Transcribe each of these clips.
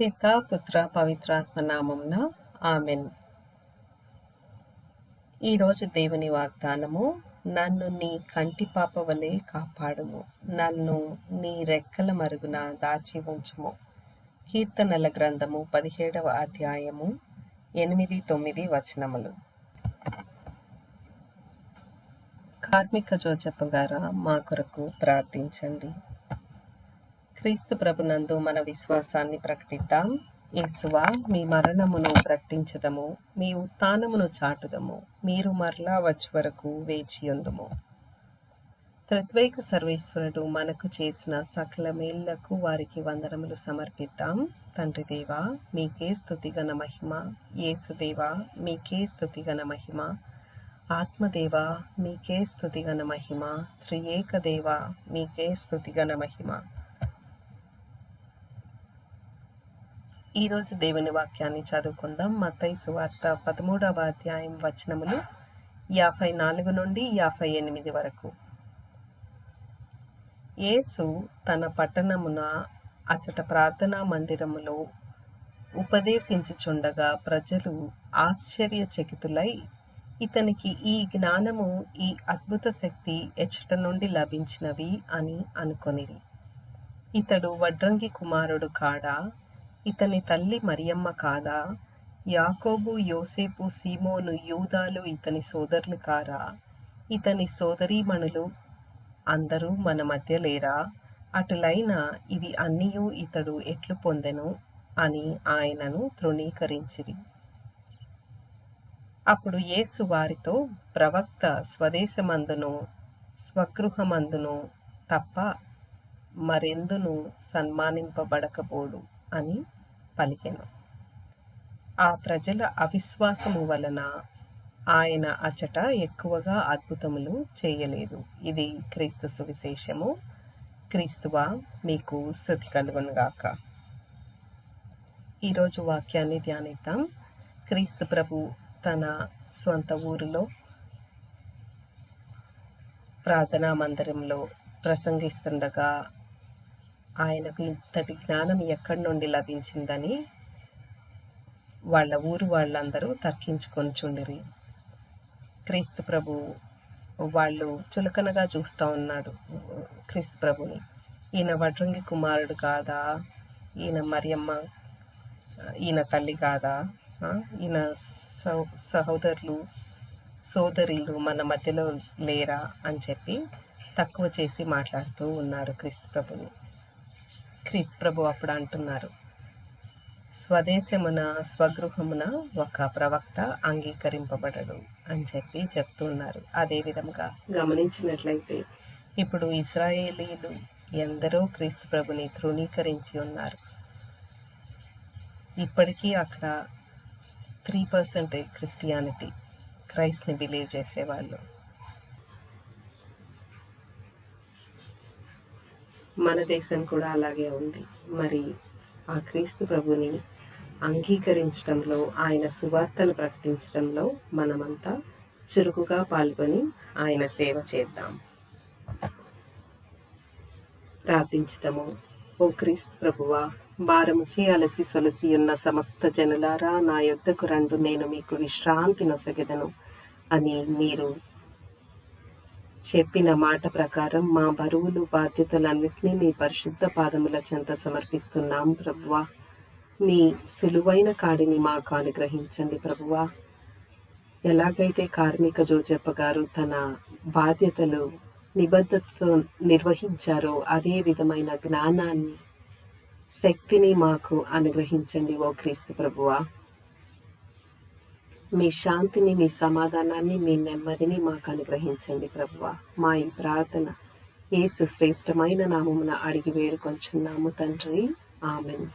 పిత పుత్ర పవిత్రాత్మ నామంన ఆమెన్ ఈరోజు దేవుని వాగ్దానము నన్ను నీ కంటి పాప వలె కాపాడుము నన్ను నీ రెక్కల మరుగున దాచి ఉంచుము. కీర్తనల గ్రంథము పదిహేడవ అధ్యాయము ఎనిమిది తొమ్మిది వచనములు. కార్మిక జోజప్ప గారా మా కొరకు ప్రార్థించండి. క్రీస్తు ప్రభునందు మన విశ్వాసాన్ని ప్రకటిద్దాం. యేసువా మీ మరణమును ప్రకటించదము మీ ఉత్థానమును చాటుదము మీరు మరలా వచ్చి వరకు వేచియుందుము త్రిత్వైక సర్వేశ్వరుడు మనకు చేసిన సకల మేళ్ళకు వారికి వందనములు సమర్పిద్దాం. తండ్రి దేవా మీకే స్థుతిగణ మహిమ. యేసుదేవా మీకే స్థుతిగణ మహిమ. ఆత్మదేవ మీకే స్థుతిగణ మహిమ. త్రియేక దేవ మీకే స్థుతిగణ మహిమ. ఈరోజు దేవుని వాక్యాన్ని చదువుకుందాం. మతై సువార్త పదమూడవ అధ్యాయం వచనములు యాభై నాలుగు నుండి యాభై ఎనిమిది వరకు. యేసు తన పట్టణమున అచట ప్రార్థనా మందిరములో ఉపదేశించుచుండగా ప్రజలు ఆశ్చర్యచకితులై ఇతనికి ఈ జ్ఞానము ఈ అద్భుత శక్తి ఎచ్చట నుండి లభించినవి అని అనుకొనిరి. ఇతడు వడ్రంగి కుమారుడు కాడా? ఇతని తల్లి మరియమ్మ కాదా? యాకోబు యోసేపు సీమోను యూదాలు ఇతని సోదరులు కారా? ఇతని సోదరీమణులు అందరూ మన మధ్య లేరా? అటులైన ఇవి అన్నీయూ ఇతడు ఎట్లు పొందెను? అని ఆయనను తృణీకరించిరి. అప్పుడు యేసు వారితో ప్రవక్త స్వదేశమందును స్వగృహమందును తప్ప మరెందును సన్మానింపబడకపోడు అని పలికెను. ఆ ప్రజల అవిశ్వాసము వలన ఆయన అచట ఎక్కువగా అద్భుతములు చేయలేదు. ఇది క్రీస్తు సువిశేషము. క్రీస్తువా మీకు స్థుతి కలుగునుగాక ఈరోజు వాక్యాన్ని ధ్యానిద్దాం. క్రీస్తు ప్రభు తన స్వంత ఊరిలో ప్రార్థనా మందిరంలో ప్రసంగిస్తుండగా ఆయనకు ఇంతటి జ్ఞానం ఎక్కడి నుండి లభించిందని వాళ్ళ ఊరు వాళ్ళందరూ తర్కించుకొని చుండిరి. క్రీస్తు ప్రభు వాళ్ళు చులకనగా చూస్తూ ఉన్నాడు క్రీస్తు ప్రభుని. ఈయన వడ్రంగి కుమారుడు కాదా? ఈయన మరియమ్మ ఈయన తల్లి కాదా? ఈయన సహోదరులు సోదరులు మన మధ్యలో లేరా అని చెప్పి తక్కువ చేసి మాట్లాడుతూ ఉన్నారు క్రీస్తు ప్రభుని. క్రీస్తు ప్రభు అప్పుడు అంటున్నారు. స్వదేశమున స్వగృహమున ఒక ప్రవక్త అంగీకరింపబడడు అని చెప్పి చెప్తున్నారు అదే విధంగా గమనించినట్లయితే ఇప్పుడు ఇస్రాయేలీలు ఎందరో క్రీస్తు ప్రభుని తృణీకరించి ఉన్నారు. ఇప్పటికీ అక్కడ త్రీ పర్సెంట్ క్రిస్టియానిటీ క్రైస్ట్ని బిలీవ్ చేసేవాళ్ళు. మన దేశం కూడా అలాగే ఉంది. మరి ఆ క్రీస్తు ప్రభుని అంగీకరించడంలో ఆయన సువార్తలు ప్రకటించడంలో మనమంతా చురుకుగా పాల్గొని ఆయన సేవ చేద్దాం. ప్రార్థించుదాము. ఓ క్రీస్తు ప్రభువా భారముచి అలసి సొలసి ఉన్న సమస్త జనులారా నా యొద్దకు రండు నేను మీకు విశ్రాంతి నొసగెదను అని మీరు చెప్పిన మాట ప్రకారం మా బరువులు బాధ్యతలన్నింటినీ మీ పరిశుద్ధ పాదముల చెంత సమర్పిస్తున్నాం ప్రభువా. మీ సులువైన కాడిని మాకు అనుగ్రహించండి ప్రభువా. ఎలాగైతే కార్మిక జోజప్ప గారు తన బాధ్యతలు నిబద్ధతతో నిర్వహించారో అదే విధమైన జ్ఞానాన్ని శక్తిని మాకు అనుగ్రహించండి ఓ క్రీస్తు ప్రభువా. మీ శాంతిని మీ సమాధానాన్ని మీ నెమ్మదిని మాకు అనుగ్రహించండి ప్రభువ. మా ఈ ప్రార్థన ఏసు శ్రేష్టమైన నామమున అడిగి వేడుకొంచున్నాము తండ్రి. ఆమెన్.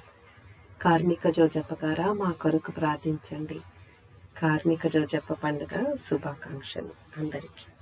కార్మిక జోజప్ప గారా మా కొరకు ప్రార్థించండి. కార్మిక జోజప్ప పండుగ శుభాకాంక్షలు అందరికీ.